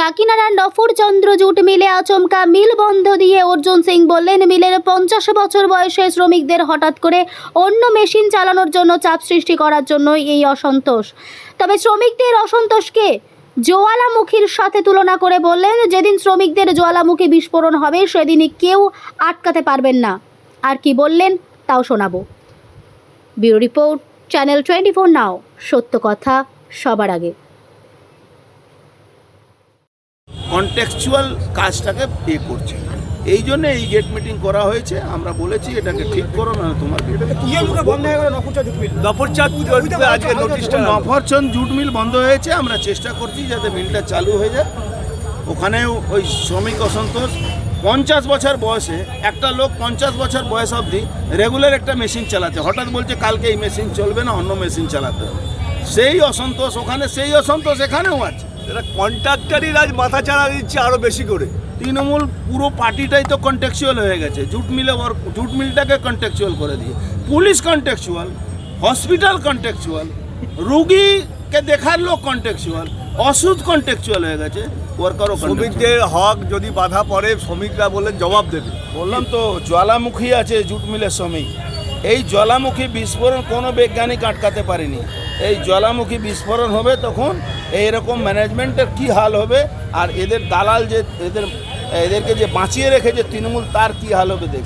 কাকিনাড়ার Nafarchandra jute মিলে আচমকা মিল বন্ধ দিয়ে অর্জুন সিং বললেন, মিলের পঞ্চাশ বছর বয়সে শ্রমিকদের হঠাৎ করে অন্য মেশিন চালানোর জন্য চাপ সৃষ্টি করার জন্যই এই অসন্তোষ। তবে শ্রমিকদের অসন্তোষকে জোয়ালামুখীর সাথে তুলনা করে বললেন, যেদিন শ্রমিকদের জোয়ালামুখী বিস্ফোরণ হবে, সেদিনই কেউ আটকাতে পারবেন না। আর কি বললেন, তাও শোনাবো। Bureau report, channel twenty four now. সত্য কথা সবার আগে। কন্টেক্সচুয়াল কাজটাকে পে করছে। এই জন্য এই গেট মিটিং করা হয়েছে আমরা বলেছি এটাকে ঠিক করো না তোমার নফরচন্দ জুট মিল? বন্ধ হয়েছে। আমরা চেষ্টা করছি যাতে মিলটা চালু হয়ে যায়। ওখানেও ওই শ্রমিক অসন্তোষ। পঞ্চাশ বছর বয়সে একটা লোক পঞ্চাশ বছর বয়স অবধি রেগুলার একটা মেশিন চালাচ্ছে হঠাৎ বলছে কালকে এই মেশিন চলবে না অন্য মেশিন চালাতে হবে। সেই অসন্তোষ ওখানে সেই অসন্তোষ এখানেও আছে। এরা কন্ট্রাক্টারই আজ মাথা চাড়া দিচ্ছে আরও বেশি করে। তৃণমূল পুরো পার্টিটাই তো কন্টেক্সুয়াল হয়ে গেছে। জুট মিলে জুট মিলটাকে কন্টেক্সুয়াল করে দিয়ে। পুলিশ কন্টেক্সুয়াল হসপিটাল কন্টেক্সুয়াল রুগীকে দেখার লোক কন্টেক্সুয়াল ওষুধ কন্টেক্সুয়াল হয়ে গেছে ওয়ার্কারও শ্রমিকদের হক যদি বাধা পড়ে শ্রমিকরা বলে জবাব দেবে। বললাম তো জ্বালামুখী আছে জুট মিলের শ্রমিক। এই জ্বালামুখী বিস্ফোরণ কোনো বৈজ্ঞানিক আটকাতে পারেনি। এই জ্বালামুখী বিস্ফোরণ হবে তখন এইরকম ম্যানেজমেন্টের কি হাল হবে? আর এদের দালাল যে এদের, এদেরকে যে বাঁচিয়ে রেখেছে তৃণমূল, তার কি হাল হবে দেখ